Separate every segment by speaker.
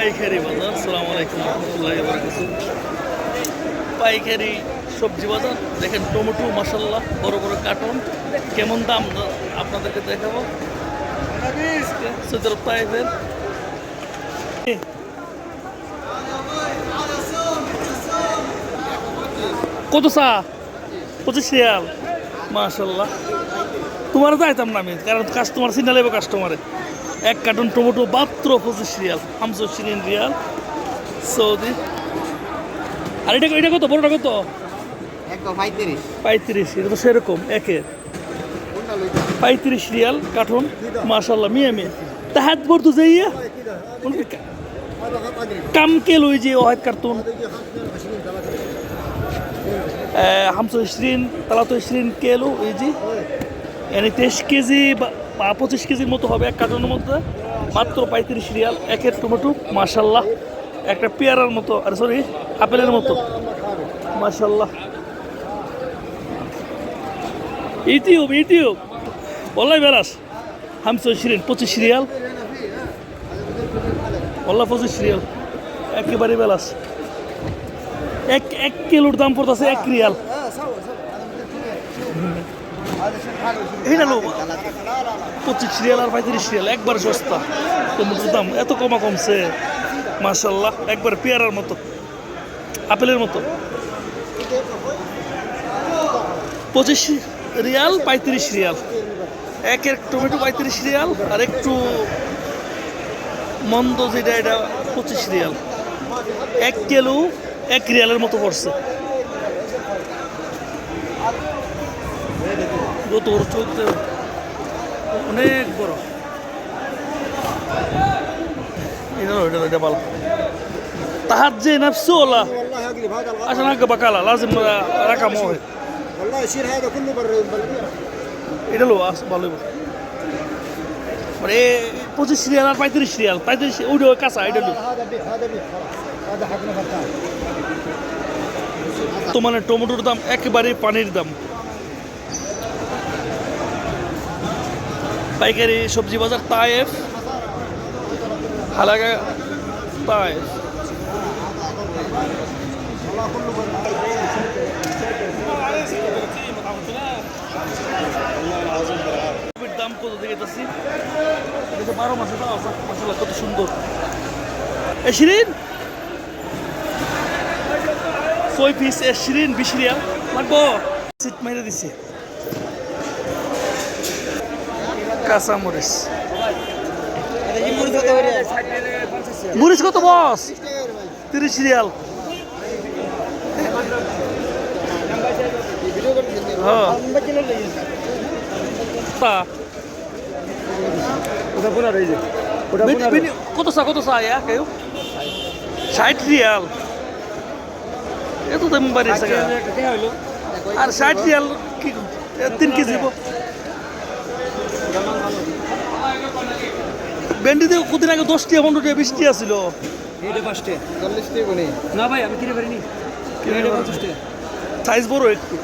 Speaker 1: পাইকারি বাজার সালাম আলাইকুম রহমতুল্লাহ পাইকারি, সবজি বাজার, দেখেন টমেটো মশাল্লা বড় বড় কার্টন কেমন দাম আপনাদেরকে দেখাবো। সদর কত চা? পঁচিশ রিয়াল। মাশাল্লাহ তোমার যাইতাম না আমি কারণ কাস্টমার লাগবে কাস্টমারে এক কার্টন টমেটো মাত্র পঁচিশ রিয়াল হামসো সিরিয়ান রিয়াল সৌদি। আর এটা এটা কত? বড়টা কত?
Speaker 2: একদম পঁয়ত্রিশ।
Speaker 1: পঁয়ত্রিশ এটা তো সেরকম একের পঁয়ত্রিশ রিয়াল কার্টন মাশাল্লাহ মিয়া মিয়া। তা হাত ভর তো যাইয়া। কাম কে লই যে ওয়াহিদ কার্টুন? হামসো ইশরিন তালাতো ইশরিন কেলো এই যে? মানে তেইশ কেজি বা পঁচিশ কেজির মতো হবে এক কার্টনের মধ্যে। মাত্র পঁয়ত্রিশ রিয়াল, একের টমেটো, মাশাল্লাহ। একটা পেয়ারার মতো, আর সরি আপেলের মতো। মাশাল্লাহ। ইউটিউব ইউটিউব বললাই বেড়াস হামসো ইশরিন পঁচিশ রিয়াল। বললা পঁচিশ রিয়াল। একেবারে বেলাস এক এক কিলোর দাম পড়তেছে এক রিয়াল। পঁচিশ রিয়াল আর পঁয়ত্রিশ রিয়াল, একবার সস্তা। টমেটোর দাম এত কমা কমছে। মাশাল্লাহ একবার পেয়ারার মতো, আপেলের মতো। পঁচিশ রিয়াল, পঁয়ত্রিশ রিয়াল। এক এক টমেটো পঁয়ত্রিশ রিয়াল, আর একটু মন্দ যেটা, এটা পঁচিশ রিয়াল। এক কিলো এক রিয়ালের মতো পড়ছে কত বড় চলতে অনেক বড় এটা এটা এটা ভালো তাহার যে নাফসু ওলা
Speaker 2: والله اقلب هذا الغرض
Speaker 1: عشان هكا بقالة لازم رقم واحد
Speaker 2: والله يصير هذا كله بر بالبيع
Speaker 1: এটা লো আস ভালো হইবো। মানে এ পঁচিশ রিয়াল আর পঁয়ত্রিশ রিয়াল পঁয়ত্রিশ ওইটা ওই কাঁচা এটা লো
Speaker 2: هذا بيع هذا بيع خلاص هذا حقنا فتان
Speaker 1: তো মানে টমেটোর দাম একেবারে পানির দাম পাইকারি সবজি বাজার তায়েফ। হালাগা তায়েফ। দাম কত দিকে যাচ্ছি? বারো মাসে দাও মাসাল্লাহ কত সুন্দর। এ শিরিন? ছয় পিস এ শিরিন, বিশ রিয়াল। লাগবো সিট মেরে দিছে। কাঁচা মরিচ। মরিচ কত বস? তিরিশ রিয়াল। হ্যাঁ। কত চা কত চা ইয়া কেউ? ষাট রিয়াল। এত দাম বাড়িয়েছে আর ষাট রিয়াল কি তিন কেজি আচ্ছা। হব। ভেন্ডি কদিন আগে দশটি পনেরো টাকা বৃষ্টি আসছিল
Speaker 2: এইটা পাঁচটে। চল্লিশ টাকা কোনে না ভাই আমি কিনে পারিনি
Speaker 1: সাইজ বড় একটু।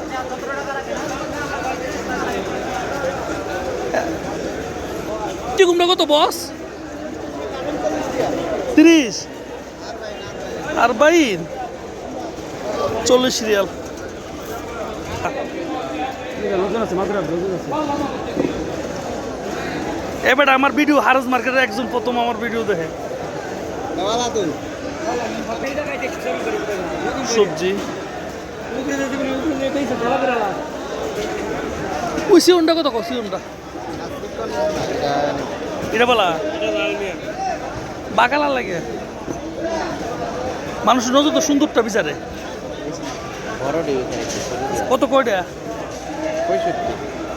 Speaker 1: কত বস? তিরিশ। আর বাইন? চল্লিশ রিয়াল।
Speaker 2: লোকজন আছে।
Speaker 1: এবার আমার ভিডিও হারজ মার্কেটের একজন প্রথম আমার ভিডিও দেখে। সবজি। ওই সিউনটা কত সিউনটা? এটা বলা? বাকালা লাগে। মানুষ নজর তো সুন্দরটা বিচারে। কত কয়টা?
Speaker 2: পঁয়ষট্টি।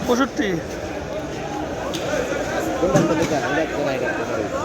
Speaker 1: পঁয়ষট্টি?
Speaker 2: 本当においしいです。